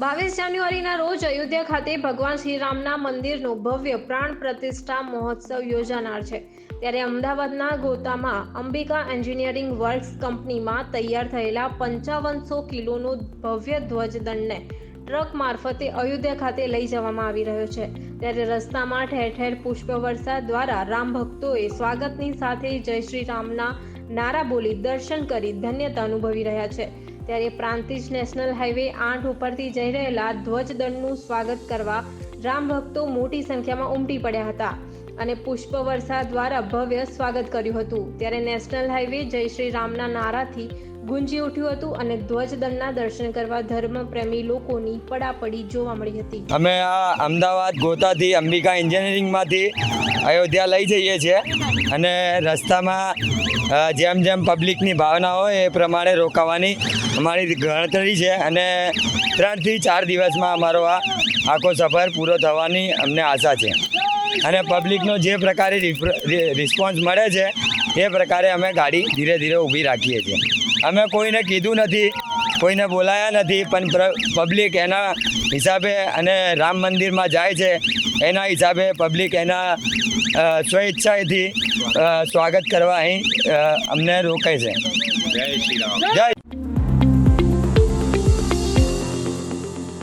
બાવીસ જાન્યુઆરીના રોજ અયોધ્યા ખાતે ભગવાન શ્રીરામના મંદિરનો ભવ્ય પ્રાણ પ્રતિષ્ઠા મહોત્સવ યોજાનાર છે. ત્યારે અમદાવાદના ગોતામાં અંબિકા એન્જિનિયરિંગ વર્ક્સ કંપનીમાં તૈયાર થયેલા પંચાવનસો કિલોનો ભવ્ય ધ્વજદંડને ટ્રક મારફતે અયોધ્યા ખાતે લઈ જવામાં આવી રહ્યો છે. ત્યારે રસ્તામાં ઠેર ઠેર પુષ્પવર્ષા દ્વારા રામ ભક્તોએ સ્વાગતની સાથે જય શ્રી રામના નારા બોલી દર્શન કરી ધન્યતા અનુભવી રહ્યા છે. ત્યારે પ્રાંતિજ નેશનલ હાઈવે આઠ ઉપરથી જઈ રહેલા ધ્વજદળનું સ્વાગત કરવા રામ ભક્તો મોટી સંખ્યામાં ઉમટી પડ્યા હતા અને પુષ્પ વર્ષા દ્વારા ભવ્ય સ્વાગત કર્યું હતું. ત્યારે નેશનલ હાઈવે જય શ્રી રામના નારાથી ગુંજી ઉઠ્યું હતું અને ધ્વજદળના દર્શન કરવા ધર્મપ્રેમી લોકોની પડાપડી જોવા મળી હતી. અમે આ અમદાવાદ, ગોતાથી અંબિકા એન્જિનિયરિંગમાંથી અયોધ્યા લઈ જઈએ છીએ અને રસ્તામાં જેમ જેમ પબ્લિકની ભાવના હોય એ પ્રમાણે રોકાવાની અમારી ગણતરી છે અને ત્રણથી ચાર દિવસમાં અમારો આ આખો સફર પૂરો થવાની અમને આશા છે. અને પબ્લિકનો જે પ્રકારે રિસ્પોન્સ મળે છે, એ પ્રકારે અમે ગાડી ધીરે ધીરે ઊભી રાખીએ છીએ. અમે કોઈને કીધું નથી કોઈને બોલાયા નથી પણ પબ્લિક એના હિસાબે અને રામ મંદિરમાં જાય છે એના હિસાબે પબ્લિક એના સ્વેચ્છાએથી સ્વાગત કરવા અહીં અમને રોકાય છે. જય શ્રી રામ. જય